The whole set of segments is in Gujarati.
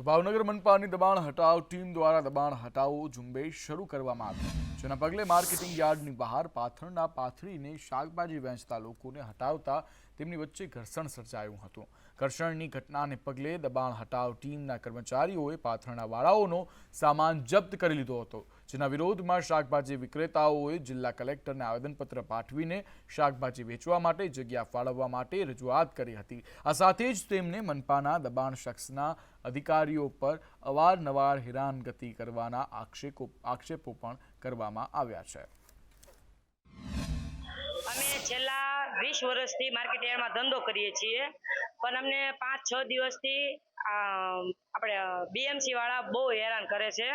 તો ભાવનગર મનપાની દબાણ હટાવ ટીમ દ્વારા દબાણ હટાવો ઝુંબેશ શરૂ કરવામાં આવી. જેના પગલે માર્કેટિંગ યાર્ડની બહાર પાથરના પાથરીને શાકભાજી વેચતા લોકોને હટાવતા તેમની વચ્ચે ઘર્ષણ સર્જાયું હતું. ઘર્ષણની ઘટનાને પગલે દબાણ હટાવ ટીમના કર્મચારીઓએ પાથરણાવાળાઓનો સામાન જપ્ત કરી લીધો હતો. જેના વિરોધમાં શાકભાજી વિક્રેતાઓએ જિલ્લા કલેક્ટરને આવેદનપત્ર પાઠવીને શાકભાજી વેચવા માટે જગ્યા ફાળવવા માટે રજૂઆત કરી હતી. આ સાથે જ તેમને મનપાના દબાણ શખ્સના અધિકારીઓ પર અવારનવાર હેરાનગતિ કરવાના આક્ષેપો આક્ષેપો પણ કરવામાં આવ્યા છે. અમે છેલ્લા વીસ વર્ષથી માર્કેટ ધંધો કરીએ છીએ. પણ અમને પાંચ, છ દિવસથી આપણે બીએમસી વાળા બહુ હેરાન કરે છે.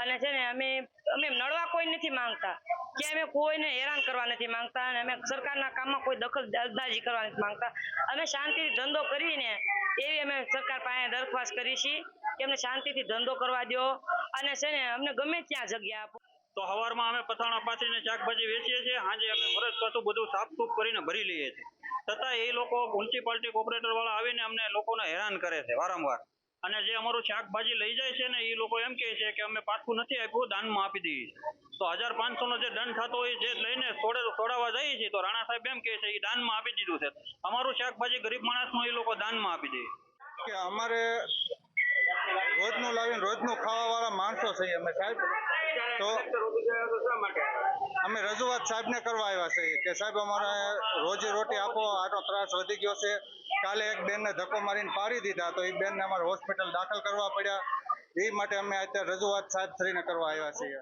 અને છે ને, અમે અમે નડવા કોઈ નથી માંગતા. કે અમે કોઈને હેરાન કરવા નથી માંગતા અને અમે સરકારના કામમાં કોઈ દખલ, અંદાજી કરવા નથી માંગતા. અમે શાંતિથી ધંધો કરીને એવી અમે સરકાર પાસે દરખાસ્ત કરી છીએ કે અમને શાંતિથી ધંધો કરવા દો. અને છે ને, અમને ગમે ત્યાં જગ્યા આપો. તો સવારમાં અમે પથાણા પાથરીને શાકભાજી વેચીએ છીએ. સાંજે અમે ફરજ પાછું બધું સાફસૂફ કરીને ભરી લઈએ છીએ. છતાં એ લોકો મ્યુનિસિપાલિટી કોર્પોરેટર વાળા આવીને અમને લોકોને હેરાન કરે છે વારંવાર. અને જે અમારું શાકભાજી લઈ જાય છે ને, એ લોકો એમ કહે છે કે અમે પાછું નથી આપ્યું, દાનમાં આપી દઈએ તો હજાર પાંચસોનો જે દંડ થતો હોય જે લઈને છોડે છોડાવવા જઈએ છીએ, તો રાણા સાહેબ એમ કહે છે એ દાનમાં આપી દીધું છે. અમારું શાકભાજી ગરીબ માણસનું એ લોકો દાનમાં આપી દે. કે અમારે રોજનું લાવીને રોજનું ખાવા વાળા માણસો છીએ અમે સાહેબ. તો અમે રજૂઆત સાહેબને કરવા આવ્યા છીએ કે સાહેબ, અમારે રોજી રોટી આપો આટલો ત્રાસ વધી ગયો છે. કાલે એક બેનને ધક્કો મારીને પાડી દીધા તો એ બેનને અમારે હોસ્પિટલ દાખલ કરવા પડ્યા. એ માટે અમે અત્યારે રજૂઆત સાહેબ શ્રીને કરવા આવ્યા છીએ.